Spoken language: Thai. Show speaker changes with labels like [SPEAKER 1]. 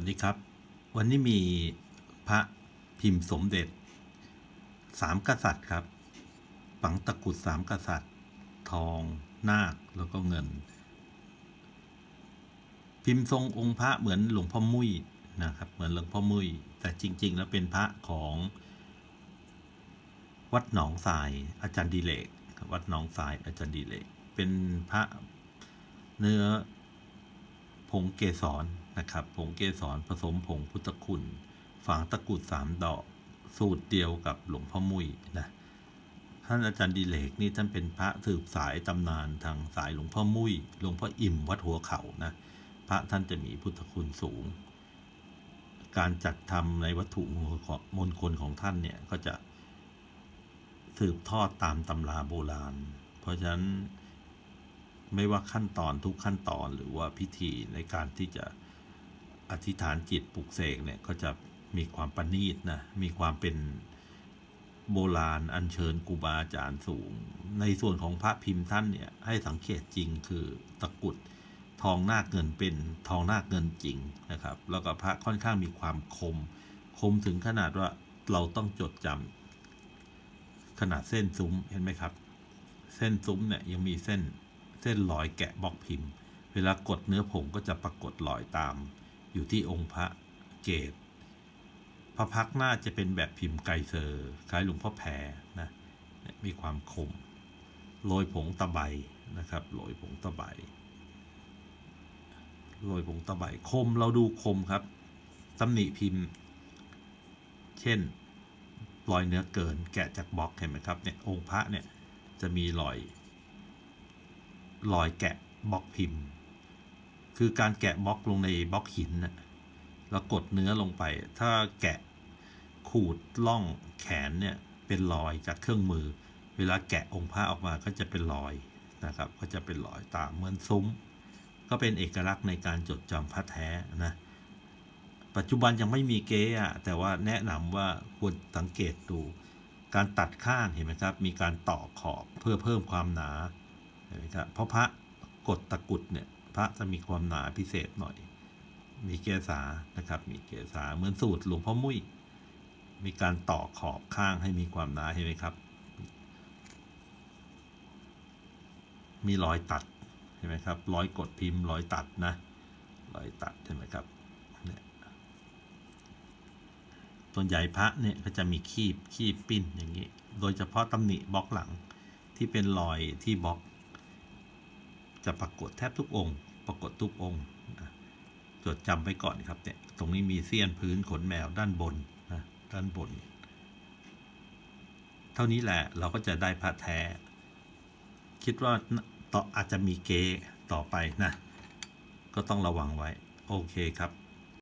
[SPEAKER 1] วัสดีครับ วันนี้มีพระพิมพ์สมเด็จสามกษัตริย์ครับ ฝังตะกุดสามกษัตริย์ ทอง นาค แล้วก็เงิน พิมพ์ทรงองค์พระเหมือนหลวงพ่อมุ้ยนะครับ เหมือนหลวงพ่อมุ้ย แต่จริง ๆ แล้วเป็นพระของวัดหนองทราย อาจารย์ดิเลก วัดหนองทราย อาจารย์ดิเลก เป็นพระเนื้อผงเกสร นะครับ ผงเกสรผสมผงพุทธคุณ ฝังตะกุดสามดอกสูตรเดียวกับหลวงพ่อมุ้ยนะท่านอาจารย์ดิเลกนี่ท่านเป็นพระสืบสายตำนานทางสายหลวงพ่อมุ้ยหลวงพ่ออิ่มวัดหัวเขานะพระท่านจะมีพุทธคุณสูง การจัดทำในวัตถุมงคลของท่านเนี่ยก็จะสืบทอดตามตำราโบราณ เพราะฉะนั้นไม่ว่าขั้นตอนทุกขั้นตอนหรือว่าพิธีในการที่จะ อธิษฐานจิตปลุกเสกเนี่ยก็จะมีความประณีตนะมีความเป็นโบราณอัญเชิญครูบาอาจารย์สูง ในส่วนของพระพิมพ์ท่านเนี่ยให้สังเกตจริงคือตะกุดทองนาคเงินเป็นทองนาคเงินจริงนะครับ แล้วก็พระค่อนข้างมีความคม คมถึงขนาดว่าเราต้องจดจำขนาดเส้นซุ้มเห็นไหมครับ เส้นซุ้มเนี่ยยังมีเส้นเส้นรอยแกะบล็อกพิมพ์ เวลากดเนื้อผงก็จะปรากฏรอยตาม อยู่ที่องค์พระเกตพระพักหน้าจะเป็นแบบพิมพ์ไกเซอร์คล้ายหลวงพ่อแพรนะมีความคมโรยผงตะไบนะครับโรยผงตะไบโรยผงตะไบคมเราดูคมครับตำหนิพิมพ์ เช่นรอยเนื้อเกินแกะจากบล็อกเห็นไหมครับเนี่ยองค์พระเนี่ยจะมีรอยรอยแกะบล็อกพิมพ์ คือการแกะบล็อกลงในบล็อกหินนะแล้วกดเนื้อลงไป ถ้าแกะขูดล่องแขนเนี่ยเป็นรอยจากเครื่องมือ เวลาแกะองค์พระออกมาก็จะเป็นรอยนะครับ ก็จะเป็นรอยตามเหมือนซุ้ม ก็เป็นเอกลักษณ์ในการจดจำพระแท้นะปัจจุบันยังไม่มีเก๊อะแต่ว่าแนะนำว่าควรสังเกตดู การตัดข้างเห็นไหมครับ มีการต่อขอบเพื่อเพิ่มความหนาเห็นไหมครับเพราะพระกดตะกุดเนี่ย พระจะมีความหนาพิเศษหน่อย มีเกษานะครับ มีเกษาเหมือนสูตรหลวงพ่อมุ้ยมีการต่อขอบข้างให้มีความหนาเห็นไหมครับ มีรอยตัดเห็นไหมครับรอยกดพิมพ์รอยตัดนะรอยตัดเห็นไหมครับเนี่ยส่วนใหญ่พระเนี่ยก็จะมีคีบคีบปิ้นอย่างนี้ โดยเฉพาะตำหนิบล็อกหลังที่เป็นรอยที่บล็อก จะปรากฏแทบทุกองค์ ปรากฏทุกองค์จดจำไปก่อนครับเนี่ยตรงนี้มีเสี้ยนพื้นขนแมวด้านบนนะด้านบน เท่านี้แหละเราก็จะได้พระแท้ คิดว่าต่ออาจจะมีเกต่อไปนะ ก็ต้องระวังไว้ โอเคครับ